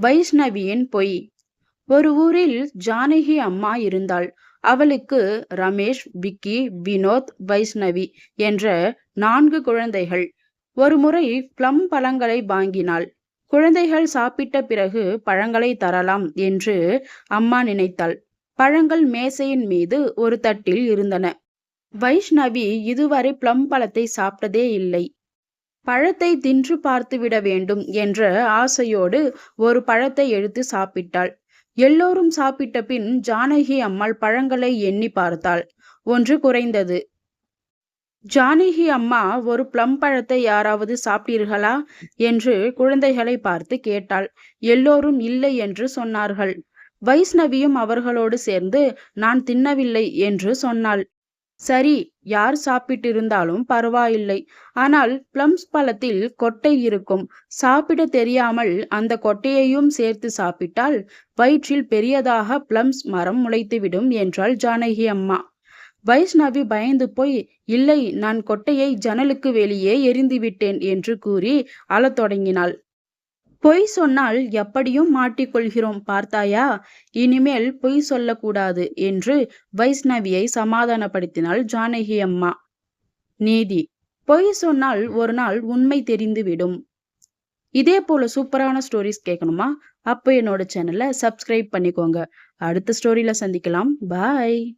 வைஷ்ணவியின் பொய். ஒரு ஊரில் ஜானகி அம்மா இருந்தாள். அவளுக்கு ரமேஷ் விக்கி வினோத் வைஷ்ணவி என்ற நான்கு குழந்தைகள். ஒருமுறை பிளம் பழங்களை வாங்கினாள். குழந்தைகள் சாப்பிட்ட பிறகு பழங்களை தரலாம் என்று அம்மா நினைத்தாள். பழங்கள் மேசையின் மீது ஒரு தட்டில் இருந்தன. வைஷ்ணவி இதுவரை பிளம் பழத்தை சாப்பிட்டதே இல்லை. பழத்தை தின்று பார்த்துவிட வேண்டும் என்ற ஆசையோடு ஒரு பழத்தை எடுத்து சாப்பிட்டாள். எல்லோரும் சாப்பிட்ட பின் ஜானகி அம்மாள் பழங்களை எண்ணி பார்த்தாள். ஒன்று குறைந்தது ஜானகி அம்மா ஒரு பிளம் பழத்தை யாராவது சாப்பிட்டீர்களா? என்று குழந்தைகளை பார்த்து கேட்டாள். எல்லோரும் இல்லை என்று சொன்னார்கள். வைஷ்ணவியும் அவர்களோடு சேர்ந்து நான் தின்னவில்லை என்று சொன்னாள். சரி யார் சாப்பிட்டிருந்தாலும் பரவாயில்லை. ஆனால் பிளம்ஸ் பழத்தில் கொட்டை இருக்கும். சாப்பிட தெரியாமல் அந்த கொட்டையையும் சேர்த்து சாப்பிட்டால் வயிற்றில் பெரியதாக பிளம்ஸ் மரம் முளைத்துவிடும் என்றாள் ஜானகி அம்மா. வைஷ்ணவி பயந்து போய் இல்லை நான் கொட்டையை ஜன்னலுக்கு வெளியே எரிந்து விட்டேன் என்று கூறி அழத் தொடங்கினாள். பொய் சொன்னால் எப்படியும் மாட்டிக்கொள்கிறோம் பார்த்தாயா? இனிமேல் பொய் சொல்லக்கூடாது என்று வைஷ்ணவியை சமாதானப்படுத்தினாள் ஜானகி அம்மா. நீதி. பொய் சொன்னால் ஒரு நாள் உண்மை தெரிந்துவிடும். இதே போல சூப்பரான ஸ்டோரிஸ் கேட்கணுமா? அப்போ என்னோட சேனலை சப்ஸ்கிரைப் பண்ணிக்கோங்க. அடுத்த ஸ்டோரியில சந்திக்கலாம். பாய்